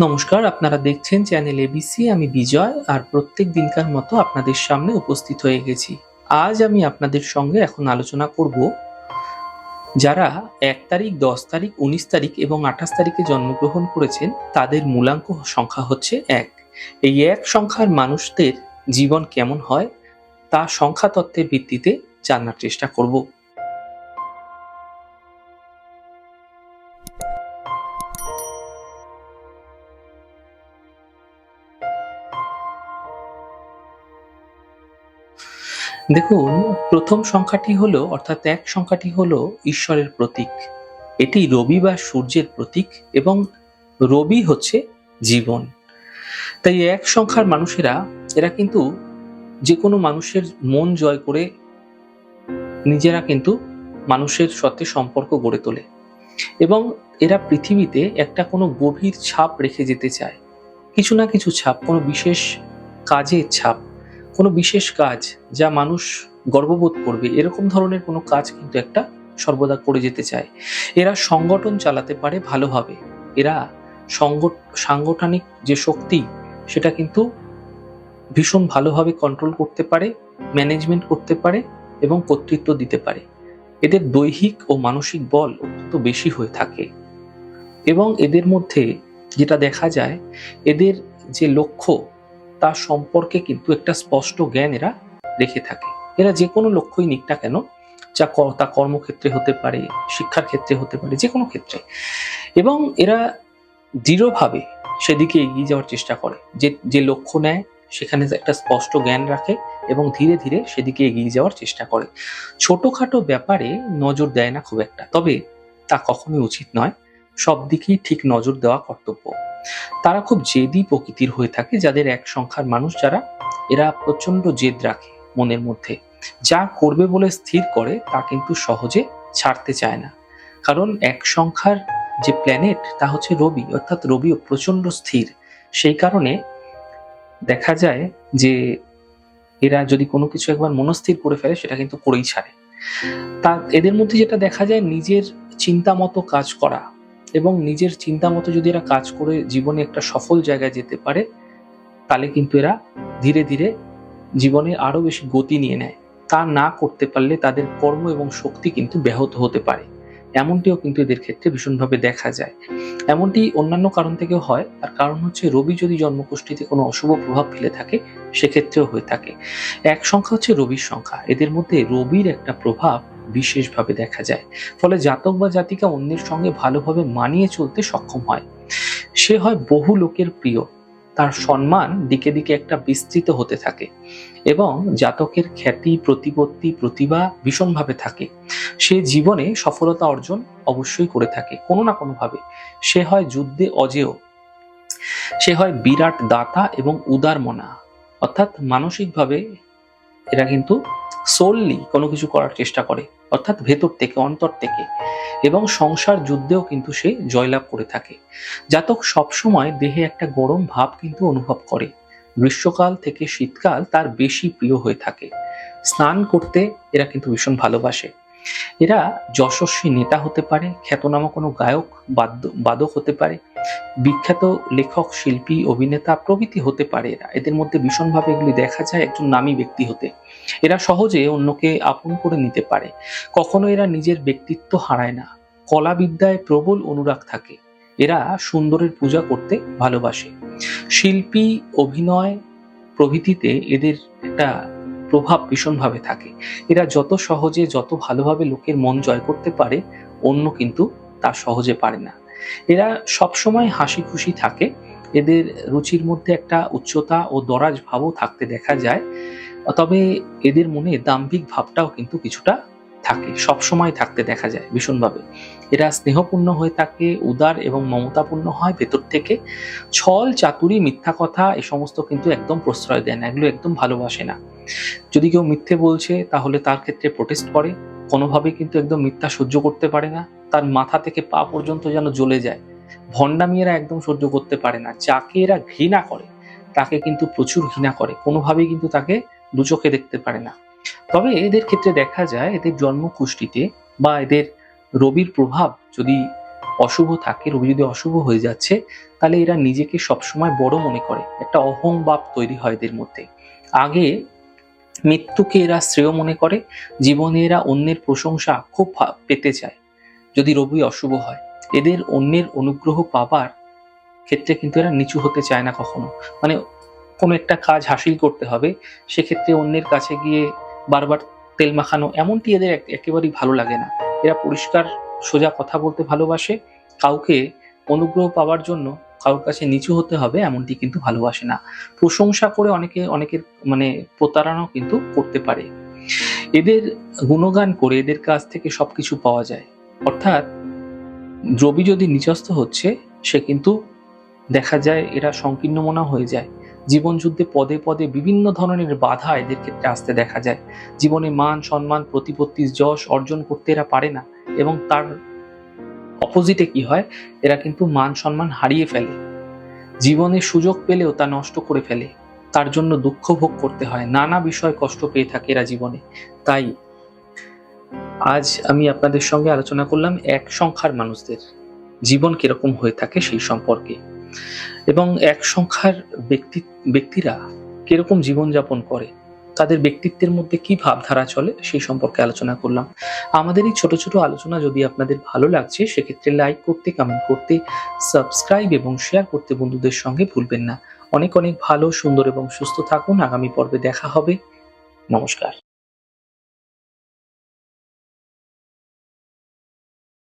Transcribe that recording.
নমস্কার, আপনারা দেখছেন চ্যানেল এবিসি আমি বিজয়, আর প্রত্যেক দিনকার মতো আপনাদের সামনে উপস্থিত হয়ে গেছি। আজ আমি আপনাদের সঙ্গে এখন আলোচনা করব যারা এক তারিখ, দশ তারিখ, উনিশ তারিখ এবং আঠাশ তারিখে জন্মগ্রহণ করেছেন, তাদের মূলাঙ্ক সংখ্যা হচ্ছে এক। এই এক সংখ্যার মানুষদের জীবন কেমন হয়, তা সংখ্যা তত্ত্বের ভিত্তিতে জানার চেষ্টা করব। দেখুন, প্রথম সংখ্যাটি হলো, অর্থাৎ এক সংখ্যাটি হলো ঈশ্বরের প্রতীক। এটি রবি বা সূর্যের প্রতীক এবং রবি হচ্ছে জীবন। তাই এক সংখ্যার মানুষেরা, এরা কিন্তু যে কোনো মানুষের মন জয় করে নিজেরা কিন্তু মানুষের সাথে সম্পর্ক গড়ে তোলে এবং এরা পৃথিবীতে একটা কোনো গভীর ছাপ রেখে যেতে চায়। কিছু না কিছু ছাপ, কোনো বিশেষ কাজের ছাপ। কোনো বিশেষ কাজ যা মানুষ গর্ববোধ করবে, এরকম ধরনের কোনো কাজ কিন্তু একটা সর্বদা করে যেতে চায়। এরা সংগঠন চালাতে পারে ভালোভাবে। এরা সংগঠ সাংগঠনিক যে শক্তি, সেটা কিন্তু ভীষণ ভালোভাবে কন্ট্রোল করতে পারে ম্যানেজমেন্ট করতে পারে এবং কর্তৃত্ব দিতে পারে। এদের দৈহিক ও মানসিক বল অত্যন্ত বেশি হয়ে থাকে। এবং এদের মধ্যে যেটা দেখা যায়, এদের যে লক্ষ্য তার সম্পর্কে কিন্তু একটা স্পষ্ট জ্ঞান এরা রেখে থাকে। এরা যে কোনো লক্ষ্যই নিক না কেন, যা তা কর্মক্ষেত্রে হতে পারে, শিক্ষার ক্ষেত্রে হতে পারে যে কোনো ক্ষেত্রে। এবং এরা দৃঢ়ভাবে সেদিকে এগিয়ে যাওয়ার চেষ্টা করে। যে যে লক্ষ্য নেয়, সেখানে একটা স্পষ্ট জ্ঞান রাখে এবং ধীরে ধীরে সেদিকে এগিয়ে যাওয়ার চেষ্টা করে। ছোটখাটো ব্যাপারে নজর দেয় না খুব একটা, তবে তা কখনোই উচিত নয়। সব দিকেই ঠিক নজর দেওয়া কর্তব্য। তারা খুব জেদি প্রকৃতির হয়ে থাকে যাদের এক সংখ্যার মানুষ যারা, এরা প্রচণ্ড জেদ রাখে মনের মধ্যে। যা করবে বলে স্থির করে, তা কিন্তু সহজে ছাড়তে চায় না। কারণ এক সংখ্যার যে প্ল্যানেট তা হচ্ছে রবি, অর্থাৎ রবিও প্রচণ্ড স্থির। সেই কারণে দেখা যায় যে, এরা যদি কোনো কিছু একবার মনস্থির করে ফেলে, সেটা কিন্তু করেই ছাড়ে। তা এদের মধ্যে যেটা দেখা যায়, নিজের চিন্তা মতো কাজ করা এবং নিজের চিন্তা মতো যদি এরা কাজ করে জীবনে একটা সফল জায়গায় যেতে পারে, তাহলে কিন্তু এরা ধীরে ধীরে জীবনে আরও বেশি গতি নিয়ে নেয়। তা না করতে পারলে তাদের কর্ম এবং শক্তি কিন্তু ব্যাহত হতে পারে। এমনটিও কিন্তু এদের ক্ষেত্রে ভীষণভাবে দেখা যায়। এমনটি অন্যান্য কারণ থেকেও হয়, তার কারণ হচ্ছে রবি যদি জন্মকুষ্ঠিতে কোনো অশুভ প্রভাব ফেলে থাকে, সেক্ষেত্রেও হয়ে থাকে। এক সংখ্যা হচ্ছে রবির সংখ্যা। এদের মধ্যে রবির একটা প্রভাব বিশেষভাবে দেখা যায়। ফলে জাতক বা জাতিকা অন্যের সঙ্গে ভালোভাবে মানিয়ে চলতে সক্ষম হয়। সে হয় বহু লোকের প্রিয়। তার সম্মান দিকে দিকে একটা বিস্তৃত হতে থাকে এবং জাতকের খ্যাতি, প্রতিপত্তি, প্রতিভা ভীষণভাবে থাকে। সে জীবনে সফলতা অর্জন অবশ্যই করে থাকে, কোনো না কোনোভাবে। সে হয় যুদ্ধে অজেয়। সে হয় বিরাট দাতা এবং উদার মনা। অর্থাৎ মানসিকভাবে এরা কিন্তু সোললি কোনো কিছু করার চেষ্টা করে। অর্থাৎ ভেতর থেকে, অন্তর থেকে। এবং সংসার যুদ্ধেও কিন্তু সে জয়লাভ করে থাকে। জাতক সবসময় দেহে একটা গরম ভাব কিন্তু অনুভব করে। গ্রীষ্মকাল থেকে শীতকাল তার বেশি প্রিয় হয়ে থাকে। স্নান করতে এরা কিন্তু ভীষণ ভালোবাসে। এরা যশস্বী নেতা হতে পারে, খ্যাতনামা কোনো গায়ক, বাদ্য, বাদক হতে পারে, বিখ্যাত লেখক, শিল্পী, অভিনেতা, প্রভৃতি হতে পারে এরা। এদের মধ্যে ভীষণভাবে এগুলি দেখা যায় একজন নামী ব্যক্তি হতে। এরা সহজে অন্যকে আপন করে নিতে পারে। কখনো এরা নিজের ব্যক্তিত্ব হারায় না। কলা বিদ্যায় প্রবল অনুরাগ থাকে। এরা সুন্দরের পূজা করতে ভালোবাসে। শিল্পী, অভিনয় প্রভৃতিতে এদের একটা প্রভাব ভীষণভাবে থাকে। এরা যত সহজে, যত ভালোভাবে লোকের মন জয় করতে পারে, অন্য কিন্তু তা সহজে পারে না। এরা সবসময় হাসি খুশি থাকে। এদের রুচির মধ্যে একটা উচ্চতা ও দরাজ ভাবও থাকতে দেখা যায়। তবে এদের মনে দাম্ভিক ভাবটাও কিন্তু কিছুটা থাকে, সব সময় থাকতে দেখা যায় ভীষণভাবে। এরা স্নেহপূর্ণ হয়ে থাকে, উদার এবং মমতাপূর্ণ হয় ভেতর থেকে। ছল, চাতুরি, মিথ্যা কথা, এ সমস্ত কিন্তু একদম প্রশ্রয় দেয় না, এগুলো একদম ভালোবাসে না। যদি কেউ মিথ্যে বলছে, তাহলে তার ক্ষেত্রে প্রোটেস্ট করে। কোনোভাবে কিন্তু একদম মিথ্যা সহ্য করতে পারে না। তার মাথা থেকে পা পর্যন্ত যেন জ্বলে যায়। ভণ্ডামি এরা একদম সহ্য করতে পারে না। যাকে এরা ঘৃণা করে, তাকে কিন্তু প্রচুর ঘৃণা করে। কোনোভাবেই কিন্তু তাকে দু চোখে দেখতে পারে না। তবে এদের ক্ষেত্রে দেখা যায় এদের জন্ম কুষ্টিতে বা এদের রবির প্রভাব যদি অশুভ থাকে রবি যদি অশুভ হয়ে যাচ্ছে, তাহলে এরা নিজেকে সবসময় বড় মনে করে। একটা অহংভাব তৈরি হয় এদের মধ্যে। আগে মৃত্যুকে এরা শ্রেয় মনে করে, জীবনে এরা অন্যের প্রশংসা খুব পেতে চায় যদি রবি অশুভ হয়। এদের অন্যের অনুগ্রহ পাবার ক্ষেত্রে কিন্তু এরা নিচু হতে চায় না কখনো। মানে কোনো একটা কাজ হাসিল করতে হবে, সেক্ষেত্রে অন্যের কাছে গিয়ে বারবার তেল মাখানো এমনটি এদের একেবারেই ভালো লাগে না। এরা পরিষ্কার, সোজা কথা বলতে ভালোবাসে। কাউকে অনুগ্রহ পাওয়ার জন্য কারোর কাছে নিচু হতে হবে এমনটি কিন্তু ভালোবাসে না। প্রশংসা করে অনেকে, অনেকের মানে প্রতারণাও কিন্তু করতে পারে। এদের গুণগান করে এদের কাছ থেকে সবকিছু পাওয়া যায়। অর্থাৎ রবি যদি নিচস্থ হচ্ছে, সে কিন্তু দেখা যায় এরা সংকীর্ণ মনা হয়ে যায়। জীবন যুদ্ধে পদে পদে বিভিন্ন ধরনের বাধা এদের ক্ষেত্রে আসতে দেখা যায়। জীবনে মান, সম্মান প্রতিপত্তি যশ অর্জন করতে এরা পারে না এবং তার অপোজিটে কি হয়? এরা কিন্তু মান, সম্মান হারিয়ে ফেলে। জীবনে সুযোগ পেলেও তা নষ্ট করে ফেলে। তার জন্য দুঃখ ভোগ করতে হয়। নানা বিষয় কষ্ট পেয়ে থাকে এরা জীবনে। তাই আজ আমি আপনাদের সঙ্গে আলোচনা করলাম এক সংখ্যার মানুষদের। জীবন কীরকম হয়ে থাকে সেই সম্পর্কে। এবং এক সংখ্যার ব্যক্তি, ব্যক্তিরা কীরকম জীবনযাপন করে, তাদের ব্যক্তিত্বের মধ্যে কি ভাবধারা চলে, সেই সম্পর্কে আলোচনা করলাম। আমাদের এই ছোট ছোট আলোচনা যদি আপনাদের ভালো লাগছে, সেক্ষেত্রে লাইক করতে কমেন্ট করতে সাবস্ক্রাইব এবং শেয়ার করতে বন্ধুদের সঙ্গে ভুলবেন না। অনেক অনেক ভালো, সুন্দর এবং সুস্থ থাকুন। আগামী পর্বে দেখা হবে। নমস্কার।